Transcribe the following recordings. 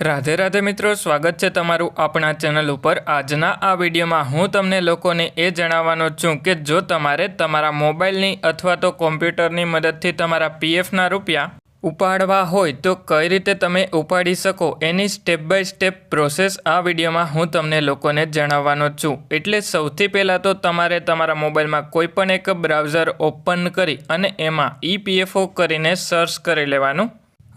રાધે રાધે મિત્રો, સ્વાગત છે તમારું આપણા ચેનલ ઉપર. આજના આ વિડીયોમાં હું તમને લોકોને એ જણાવવાનો છું કે જો તમારે તમારા મોબાઈલની અથવા તો કોમ્પ્યુટરની મદદથી તમારા પીએફના રૂપિયા ઉપાડવા હોય તો કઈ રીતે તમે ઉપાડી શકો, એની સ્ટેપ બાય સ્ટેપ પ્રોસેસ આ વિડીયોમાં હું તમને લોકોને જણાવવાનો છું. એટલે સૌથી પહેલાં તો તમારે તમારા મોબાઈલમાં કોઈ પણ એક બ્રાઉઝર ઓપન કરી અને એમાં ઈપીએફઓ કરીને સર્ચ કરી લેવાનું.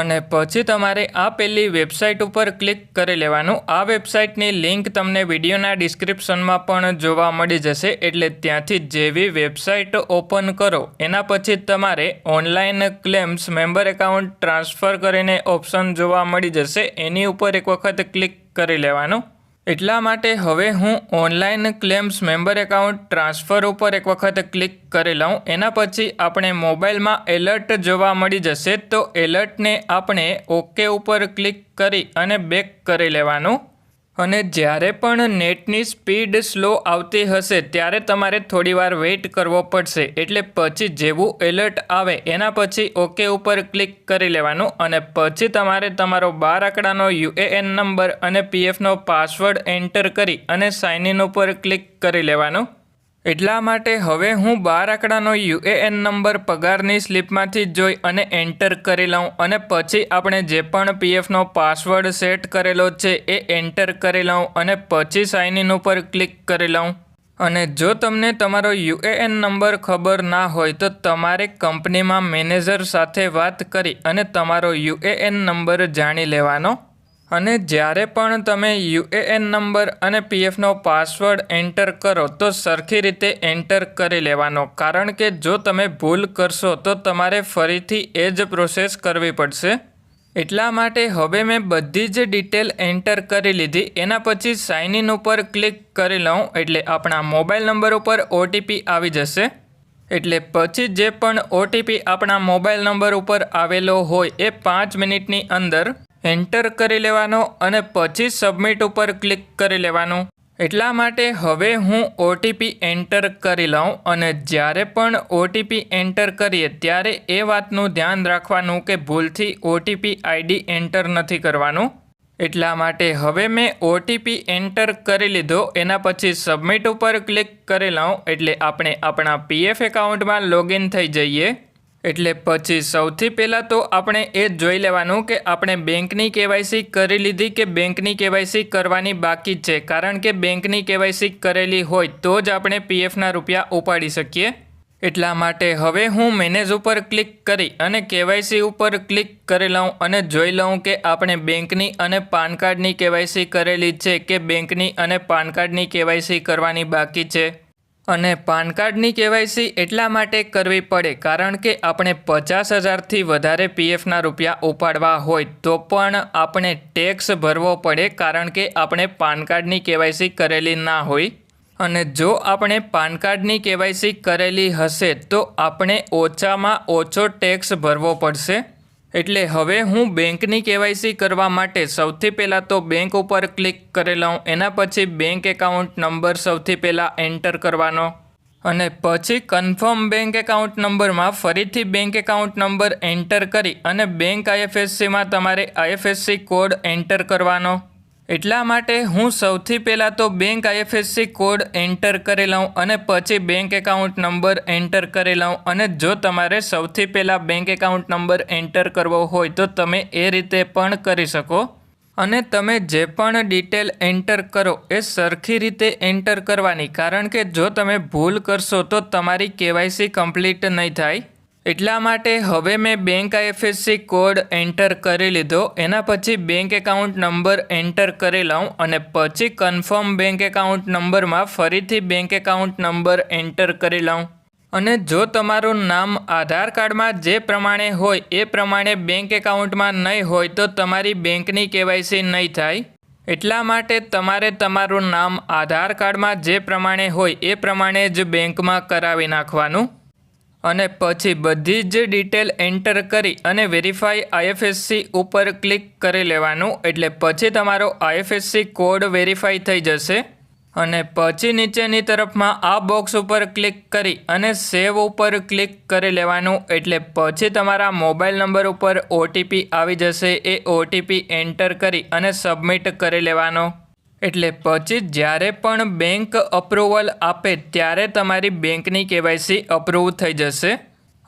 અને પછી તમારે આ પેલી વેબસાઇટ ઉપર ક્લિક કરી લેવાનું. આ વેબસાઇટની લિંક તમને વિડીયોના ડિસ્ક્રિપ્શનમાં પણ જોવા મળી જશે, એટલે ત્યાંથી જેવી વેબસાઇટ ઓપન કરો, એના પછી તમારે online claims, member account transfer કરીને ઓપ્શન જોવા મળી જશે. એની ઉપર એક વખત ક્લિક કરી લેવાનું. એટલા માટે હવે હું online claims member account transfer ઉપર એક વખત ક્લિક કરી લઉં. એના પછી આપણે મોબાઈલમાં એલર્ટ જોવા મળી જશે તો એલર્ટને આપણે ઓકે ઉપર ક્લિક કરી અને બેક કરી લેવાનું. અને જ્યારે પણ નેટની સ્પીડ સ્લો આવતી હશે, ત્યારે તમારે થોડીવાર વેઇટ કરવો પડશે. એટલે પછી જેવું એલર્ટ આવે, એના પછી ઓકે ઉપર ક્લિક કરી લેવાનું અને પછી તમારે તમારો બાર આંકડાનો યુએએન નંબર અને પીએફનો પાસવર્ડ એન્ટર કરી અને સાઇન ઇન ઉપર ક્લિક કરી લેવાનું. એટલા માટે હવે હું બાર આંકડાનો યુએએન નંબર પગારની સ્લિપમાંથી જોઈ અને એન્ટર કરી લઉં અને પછી આપણે જે પણ પીએફનો પાસવર્ડ સેટ કરેલો છે એ એન્ટર કરી લઉં અને પછી સાઇન ઇન ઉપર ક્લિક કરી લઉં. અને જો તમને તમારો યુએએન નંબર ખબર ના હોય તો તમારે કંપનીમાં મેનેજર સાથે વાત કરી અને તમારો યુએએન નંબર જાણી લેવાનો. અને જ્યારે પણ તમે યુએએન નંબર અને પીએફનો પાસવર્ડ એન્ટર કરો, તો સરખી રીતે એન્ટર કરી લેવાનો. કારણ કે જો તમે ભૂલ કરશો, તો તમારે ફરીથી એ જ પ્રોસેસ કરવી પડશે. એટલા માટે હવે મેં બધી જ ડિટેલ એન્ટર કરી લીધી. એના પછી સાઇન ઇન ઉપર ક્લિક કરી લઉં, એટલે આપણા મોબાઈલ નંબર ઉપર ઓટીપી આવી જશે. એટલે પછી જે પણ ઓટીપી આપણા મોબાઈલ નંબર ઉપર આવેલો હોય, એ પાંચ મિનિટની અંદર એન્ટર કરી લેવાનો અને પછી સબમિટ ઉપર ક્લિક કરી લેવાનું. એટલા માટે હવે હું ઓટીપી એન્ટર કરી લઉં અને જ્યારે પણ ઓટીપી એન્ટર કરીએ ત્યારે એ વાતનું ધ્યાન રાખવાનું કે ભૂલથી ઓટીપી આઈડી એન્ટર નથી કરવાનું. એટલા માટે હવે મેં ઓટીપી એન્ટર કરી લીધો, એના પછી સબમિટ ઉપર ક્લિક કરી લઉં એટલે આપણે આપણા પીએફ એકાઉન્ટમાં લોગિન થઈ જઈએ. એટલે પછી સૌથી પહેલાં તો આપણે એ જોઈ લેવાનું કે આપણે બેંકની કેવાયસી કરી લીધી કે બેંકની કેવાયસી કરવાની બાકી છે? કારણ કે બેંકની કેવાયસી કરેલી હોય તો જ આપણે પીએફના રૂપિયા ઉપાડી શકીએ. એટલા માટે હવે હું મેનેજ ઉપર ક્લિક કરી અને કેવાયસી ઉપર ક્લિક કરી લઉં અને જોઈ લઉં કે આપણે બેંકની અને પાન કાર્ડની કેવાયસી કરેલી છે કે બેંકની અને પાન કાર્ડની કેવાયસી કરવાની બાકી છે? અને પાન કાર્ડની કેવાયસી એટલા માટે કરવી પડે કારણ કે આપણે પચાસ હજારથી વધારે પીએફના રૂપિયા ઉપાડવા હોય તો પણ આપણે ટેક્સ ભરવો પડે કારણ કે આપણે પાન કાર્ડની કેવાયસી કરેલી ના હોય. અને જો આપણે પાન કાર્ડની કેવાયસી કરેલી હશે તો આપણે ઓછામાં ઓછો ટેક્સ ભરવો પડશે. એટલે હવે હું બેંકની કેવાયસી કરવા માટે સૌથી પહેલાં તો બેંક ઉપર ક્લિક કરી લઉં. એના પછી બેંક એકાઉન્ટ નંબર સૌથી પહેલાં એન્ટર કરવાનો. અને પછી કન્ફર્મ બેંક એકાઉન્ટ નંબરમાં ફરીથી બેંક એકાઉન્ટ નંબર એન્ટર કરી અને બેંક આઈએફએસસીમાં તમારે આઈએફએસસી કોડ એન્ટર કરવાનો. એટલા માટે હું સૌથી પહેલાં તો બેંક આઈએફએસસી કોડ એન્ટર કરી લઉં અને પછી બેંક એકાઉન્ટ નંબર એન્ટર કરી લઉં. અને જો તમારે સૌથી પહેલાં બેંક એકાઉન્ટ નંબર એન્ટર કરવો હોય તો તમે એ રીતે પણ કરી શકો. અને તમે જે પણ ડિટેલ એન્ટર કરો એ સરખી રીતે એન્ટર કરવાની. કારણ કે જો તમે ભૂલ કરશો તો તમારી કેવાયસી કમ્પ્લીટ નહીં થાય. એટલા માટે હવે મેં બેંક આઈએફએસસી કોડ એન્ટર કરી લીધો. એના પછી બેંક એકાઉન્ટ નંબર એન્ટર કરી લઉં અને પછી કન્ફર્મ બેંક એકાઉન્ટ નંબરમાં ફરીથી બેંક એકાઉન્ટ નંબર એન્ટર કરી લઉં. અને જો તમારું નામ આધાર કાર્ડમાં જે પ્રમાણે હોય, એ પ્રમાણે બેંક એકાઉન્ટમાં નહીં હોય, તો તમારી બેંકની કેવાયસી નહીં થાય. એટલા માટે તમારે તમારું નામ આધાર કાર્ડમાં જે પ્રમાણે હોય, એ પ્રમાણે જ બેંકમાં કરાવી નાખવાનું. અને પછી બધી જ ડિટેલ એન્ટર કરી અને વેરીફાઈ આઈએફએસસી ઉપર ક્લિક કરી લેવાનું. એટલે પછી તમારો આઈએફએસસી કોડ વેરીફાઈ થઈ જશે. અને પછી નીચેની તરફમાં આ બોક્સ ઉપર ક્લિક કરી અને સેવ ઉપર ક્લિક કરી લેવાનું. એટલે પછી તમારા મોબાઈલ નંબર ઉપર ઓટીપી આવી જશે. એ ઓટીપી એન્ટર કરી અને સબમિટ કરી લેવાનો. એટલે પછી જ્યારે પણ બેંક અપ્રુવલ આપે, ત્યારે તમારી બેંકની કેવાયસી અપ્રૂવ થઈ જશે.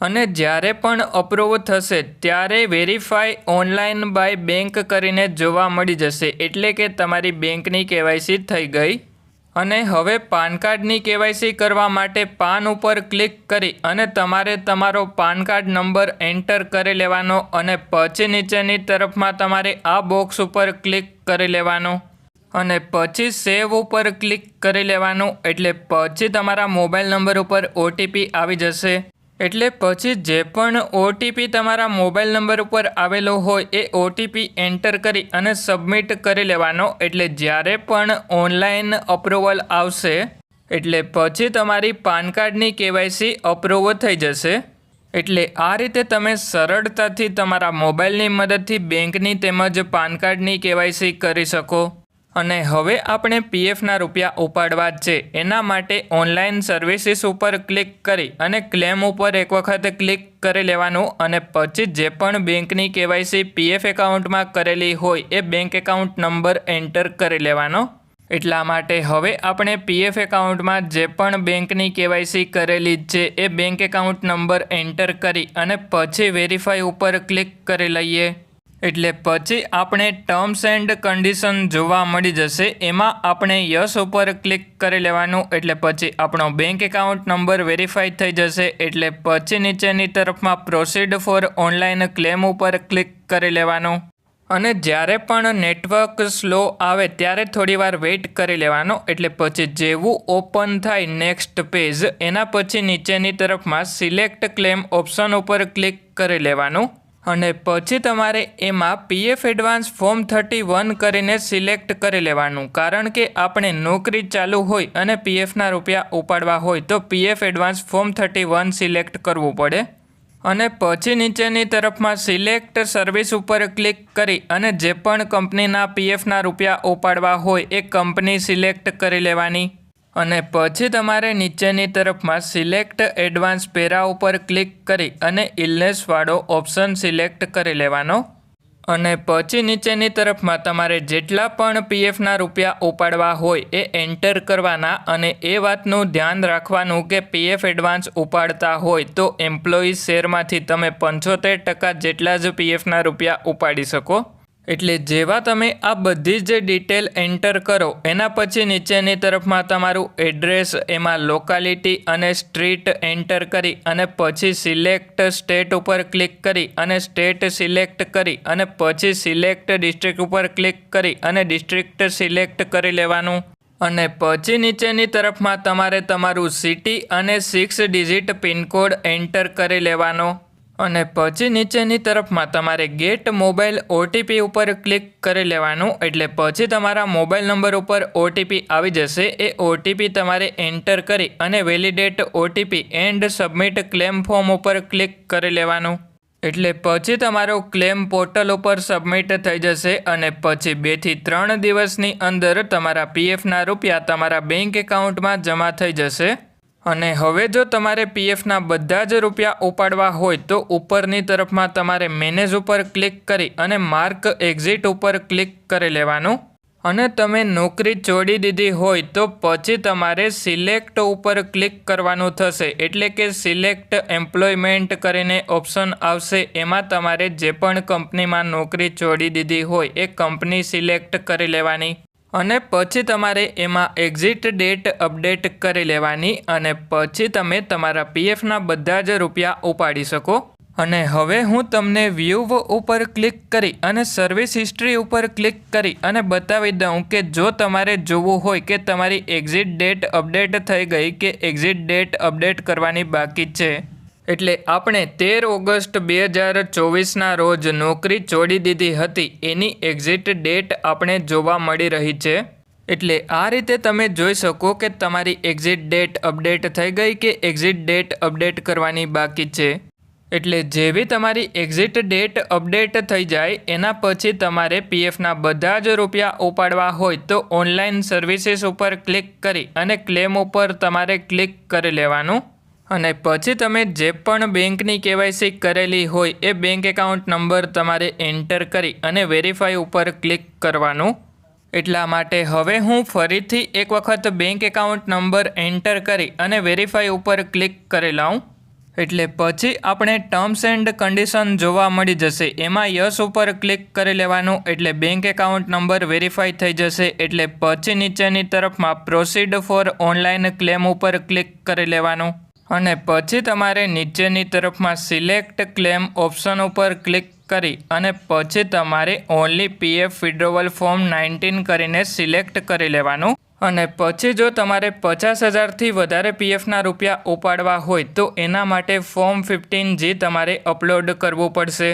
અને જ્યારે પણ અપ્રૂવ થશે, ત્યારે વેરીફાઈ ઓનલાઈન બાય બેંક કરીને જોવા મળી જશે. એટલે કે તમારી બેંકની કેવાયસી થઈ ગઈ. અને હવે પાન કાર્ડની કેવાયસી કરવા માટે પાન ઉપર ક્લિક કરી અને તમારે તમારો પાન કાર્ડ નંબર એન્ટર કરી લેવાનો અને પછી નીચેની તરફમાં તમારે આ બોક્સ ઉપર ક્લિક કરી લેવાનો. અને પછી સેવ ઉપર ક્લિક કરી લેવાનું. એટલે પછી તમારા મોબાઈલ નંબર ઉપર ઓટીપી આવી જશે. એટલે પછી જે પણ ઓટીપી તમારા મોબાઈલ નંબર ઉપર આવેલો હોય એ ઓટીપી એન્ટર કરી અને સબમિટ કરી લેવાનો. એટલે જ્યારે પણ ઓનલાઈન અપ્રુવલ આવશે, એટલે પછી તમારી પાન કાર્ડની કેવાયસી અપ્રુવ થઈ જશે. એટલે આ રીતે તમે સરળતાથી તમારા મોબાઈલની મદદથી બેંકની તેમજ પાન કાર્ડની કેવાયસી કરી શકો. અને હવે આપણે પીએફના રૂપિયા ઉપાડવા છે. એના માટે ઓનલાઈન સર્વિસીસ ઉપર ક્લિક કરી અને ક્લેમ ઉપર એક વખત ક્લિક કરી લેવાનું અને પછી જે પણ બેંકની કેવાયસી પીએફ એકાઉન્ટમાં કરેલી હોય એ બેંક એકાઉન્ટ નંબર એન્ટર કરી લેવાનો. એટલા માટે હવે આપણે પીએફ એકાઉન્ટમાં જે પણ બેંકની કેવાયસી કરેલી છે એ બેંક એકાઉન્ટ નંબર એન્ટર કરી અને પછી વેરીફાઈ ઉપર ક્લિક કરી લઈએ. એટલે પછી આપણે ટર્મ્સ એન્ડ કન્ડિશન જોવા મળી જશે. એમાં આપણે યસ ઉપર ક્લિક કરી લેવાનું. એટલે પછી આપણો બેંક એકાઉન્ટ નંબર વેરીફાઈ થઈ જશે. એટલે પછી નીચેની તરફમાં પ્રોસીડ ફોર ઓનલાઈન ક્લેમ ઉપર ક્લિક કરી લેવાનું. અને જ્યારે પણ નેટવર્ક સ્લો આવે ત્યારે થોડીવાર વેઇટ કરી લેવાનો. એટલે પછી જેવું ઓપન થાય નેક્સ્ટ પેજ એના પછી નીચેની તરફમાં સિલેક્ટ ક્લેમ ઓપ્શન ઉપર ક્લિક કરી લેવાનું. અને પછી તમારે એમાં PF advance form thirty one કરીને સિલેક્ટ કરી લેવાનું. કારણ કે આપણે નોકરી ચાલુ હોય અને પીએફના રૂપિયા ઉપાડવા હોય તો PF advance form thirty one select કરવું પડે. અને પછી નીચેની તરફમાં સિલેક્ટ સર્વિસ ઉપર ક્લિક કરી અને જે પણ કંપનીના પીએફના રૂપિયા ઉપાડવા હોય એ કંપની સિલેક્ટ કરી લેવાની. અને પછી તમારે નીચેની તરફમાં સિલેક્ટ એડવાન્સ પેરા ઉપર ક્લિક કરી અને ઇલનેસવાળો ઓપ્શન સિલેક્ટ કરી લેવાનો. અને પછી નીચેની તરફમાં તમારે જેટલા પણ પીએફના રૂપિયા ઉપાડવા હોય એ એન્ટર કરવાના અને એ વાતનું ધ્યાન રાખવાનું કે પીએફ એડવાન્સ ઉપાડતા હોય તો એમ્પ્લોયી શેરમાંથી તમે પંચોતેર ટકા જેટલા જ પીએફના રૂપિયા ઉપાડી શકો. એટલે જેવા તમે આ બધી જ ડિટેલ એન્ટર કરો, એના પછી નીચેની તરફમાં તમારું એડ્રેસ એમાં લોકાલિટી અને સ્ટ્રીટ એન્ટર કરી અને પછી સિલેક્ટ સ્ટેટ ઉપર ક્લિક કરી અને સ્ટેટ સિલેક્ટ કરી અને પછી સિલેક્ટ ડિસ્ટ્રિક્ટ ઉપર ક્લિક કરી અને ડિસ્ટ્રિક્ટ સિલેક્ટ કરી લેવાનું. અને પછી નીચેની તરફમાં તમારે તમારું સિટી અને સિક્સ ડિજિટ પિનકોડ એન્ટર કરી લેવાનો. અને પછી નીચેની તરફમાં તમારે ગેટ મોબાઈલ ઓટીપી ઉપર ક્લિક કરી લેવાનું. એટલે પછી તમારા મોબાઈલ નંબર ઉપર ઓટીપી આવી જશે. એ ઓટીપી તમારે એન્ટર કરી અને validate OTP and submit claim form ઉપર ક્લિક કરી લેવાનું. એટલે પછી તમારો ક્લેમ પોર્ટલ ઉપર સબમિટ થઈ જશે અને પછી બેથી ત્રણ દિવસની અંદર તમારા પીએફના રૂપિયા તમારા બેંક એકાઉન્ટમાં જમા થઈ જશે. અને હવે જો તમારે પીએફના બધા જ રૂપિયા ઉપાડવા હોય તો ઉપરની તરફમાં તમારે મેનેજ ઉપર ક્લિક કરી અને માર્ક એક્ઝિટ ઉપર ક્લિક કરી લેવાનું. અને તમે નોકરી છોડી દીધી હોય તો પછી તમારે સિલેક્ટ ઉપર ક્લિક કરવાનું થશે. એટલે કે સિલેક્ટ એમ્પ્લોયમેન્ટ કરીને ઓપ્શન આવશે. એમાં તમારે જે પણ કંપનીમાં નોકરી છોડી દીધી હોય એ કંપની સિલેક્ટ કરી લેવાની. અને પછી તમારે એમાં એક્ઝિટ ડેટ અપડેટ કરી લેવાની અને પછી તમે તમારા પીએફના બધા જ રૂપિયા ઉપાડી શકો. અને હવે હું તમને વ્યૂવ ઉપર ક્લિક કરી અને સર્વિસ હિસ્ટ્રી ઉપર ક્લિક કરી અને બતાવી દઉં કે જો તમારે જોવું હોય કે તમારી એક્ઝિટ ડેટ અપડેટ થઈ ગઈ કે એક્ઝિટ ડેટ અપડેટ કરવાની બાકી છે. એટલે આપણે તેર ઓગસ્ટ બે હજાર ચોવીસના રોજ નોકરી છોડી દીધી હતી. એની એક્ઝિટ ડેટ આપણે જોવા મળી રહી છે. એટલે આ રીતે તમે જોઈ શકો કે તમારી એક્ઝિટ ડેટ અપડેટ થઈ ગઈ કે એક્ઝિટ ડેટ અપડેટ કરવાની બાકી છે. એટલે જેવી તમારી એક્ઝિટ ડેટ અપડેટ થઈ જાય, એના પછી તમારે પીએફના બધા જ રૂપિયા ઉપાડવા હોય તો ઓનલાઈન સર્વિસીસ ઉપર ક્લિક કરી અને ક્લેમ ઉપર તમારે ક્લિક કરી લેવાનું. અને પછી તમે જે પણ બેંકની કેવાયસી કરેલી હોય એ બેંક એકાઉન્ટ નંબર તમારે એન્ટર કરી અને વેરીફાઈ ઉપર ક્લિક કરવાનું. એટલા માટે હવે હું ફરીથી એક વખત બેંક એકાઉન્ટ નંબર એન્ટર કરી અને વેરીફાઈ ઉપર ક્લિક કરી લઉં એટલે પછી આપણે ટર્મ્સ એન્ડ કન્ડિશન જોવા મળી જશે. એમાં યસ ઉપર ક્લિક કરી લેવાનું એટલે બેંક એકાઉન્ટ નંબર વેરીફાઈ થઈ જશે. એટલે પછી નીચેની તરફમાં પ્રોસીડ ફોર ઓનલાઈન ક્લેમ ઉપર ક્લિક કરી લેવાનું. અને પછી તમારે નીચેની તરફમાં સિલેક્ટ ક્લેમ ઓપ્શન ઉપર ક્લિક કરી અને પછી તમારે only PF withdrawal form nineteen કરીને સિલેક્ટ કરી લેવાનું. અને પછી જો તમારે પચાસ હજારથી વધારે પીએફના રૂપિયા ઉપાડવા હોય તો એના માટે ફોર્મ ફિફ્ટીન જી તમારે અપલોડ કરવું પડશે.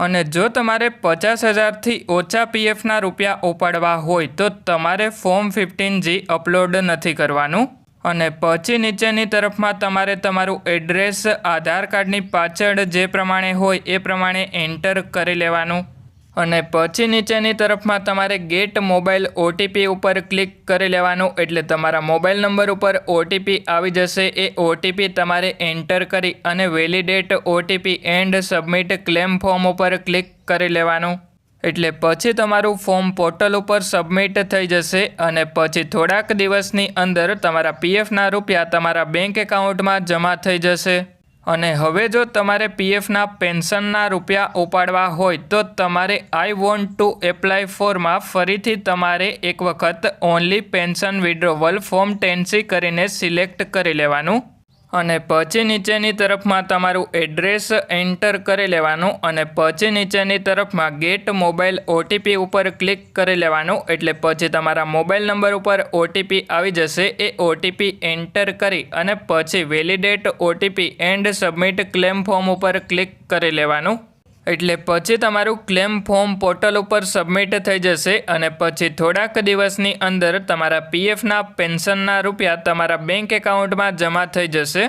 અને જો તમારે પચાસ હજારથી ઓછા પીએફના રૂપિયા ઉપાડવા હોય તો તમારે ફોર્મ ફિફ્ટીન જી અપલોડ નથી કરવાનું. અને પછી નીચેની તરફમાં તમારે તમારું એડ્રેસ, આધાર કાર્ડની પાછળ જે પ્રમાણે હોય એ પ્રમાણે એન્ટર કરી લેવાનું. અને પછી નીચેની તરફમાં તમારે ગેટ મોબાઈલ ઓટીપી ઉપર ક્લિક કરી લેવાનું, એટલે તમારા મોબાઈલ નંબર ઉપર ઓટીપી આવી જશે. એ ઓટીપી તમારે એન્ટર કરી અને validate OTP and submit claim form ઉપર ક્લિક કરી લેવાનું. એટલે પછી તમારું ફોર્મ પોર્ટલ ઉપર સબમિટ થઈ જશે અને પછી થોડાક દિવસની અંદર તમારા પીએફના રૂપિયા તમારા બેંક એકાઉન્ટમાં જમા થઈ જશે. અને હવે જો તમારે પીએફના પેન્શનના રૂપિયા ઉપાડવા હોય તો તમારે આઈ વોન્ટ ટુ એપ્લાય ફોરમાં ફરીથી તમારે એક વખત only pension withdrawal form ten C કરીને સિલેક્ટ કરી લેવાનું. અને પછી નીચેની તરફમાં તમારું એડ્રેસ એન્ટર કરી લેવાનું અને પછી નીચેની તરફમાં ગેટ મોબાઈલ ઓટીપી ઉપર ક્લિક કરી લેવાનું. એટલે પછી તમારા મોબાઈલ નંબર ઉપર ઓટીપી આવી જશે. એ ઓટીપી એન્ટર કરી અને પછી validate OTP and submit claim form ઉપર ક્લિક કરી લેવાનું. એટલે પછી તમારું ક્લેમ ફોર્મ પોર્ટલ ઉપર સબમિટ થઈ જશે અને પછી થોડાક દિવસની અંદર તમારા પીએફના પેન્શનના રૂપિયા તમારા બેંક એકાઉન્ટમાં જમા થઈ જશે.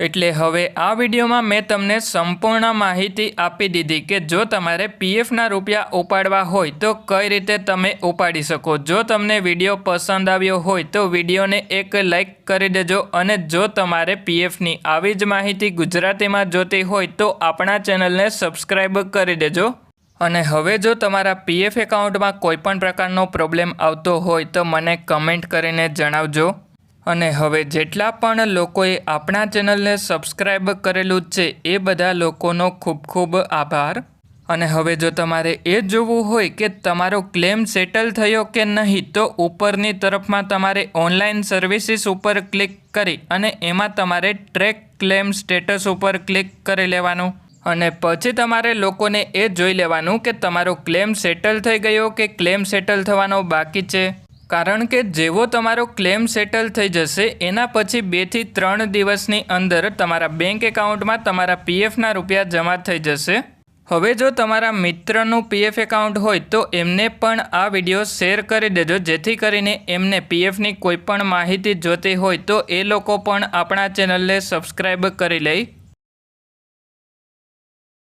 એટલે હવે આ વિડીયોમાં મેં તમને સંપૂર્ણ માહિતી આપી દીધી કે જો તમારે પીએફના રૂપિયા ઉપાડવા હોય તો કઈ રીતે તમે ઉપાડી શકો. જો તમને વીડિયો પસંદ આવ્યો હોય તો વિડીયોને એક લાઈક કરી દેજો અને જો તમારે પીએફની આવી જ માહિતી ગુજરાતીમાં જોતી હોય તો આપણા ચેનલને સબસ્ક્રાઈબ કરી દેજો. અને હવે જો તમારા પીએફ એકાઉન્ટમાં કોઈપણ પ્રકારનો પ્રોબ્લેમ આવતો હોય તો મને કમેન્ટ કરીને જણાવજો. અને હવે જેટલા પણ લોકોએ આપણા ચેનલને સબસ્ક્રાઈબ કરેલું છે, એ બધા લોકોનો ખૂબ ખૂબ આભાર. અને હવે જો તમારે એ જોવું હોય કે તમારો ક્લેમ સેટલ થયો કે નહીં, તો ઉપરની તરફમાં તમારે ઓનલાઈન સર્વિસીસ ઉપર ક્લિક કરી અને એમાં તમારે ટ્રેક ક્લેમ સ્ટેટસ ઉપર ક્લિક કરી લેવાનું. અને પછી તમારે લોકોને એ જોઈ લેવાનું કે તમારો ક્લેમ સેટલ થઈ ગયો કે ક્લેમ સેટલ થવાનો બાકી છે. કારણ કે જેવો તમારો ક્લેમ સેટલ થઈ જશે, એના પછી બેથી ત્રણ દિવસની અંદર તમારા બેંક એકાઉન્ટમાં તમારા પીએફના રૂપિયા જમા થઈ જશે. હવે જો તમારા મિત્રનું પીએફ એકાઉન્ટ હોય તો એમને પણ આ વીડિયો શેર કરી દેજો, જેથી કરીને એમને પીએફની કોઈપણ માહિતી જોતી હોય તો એ લોકો પણ આપણા ચેનલને સબસ્ક્રાઈબ કરી લે.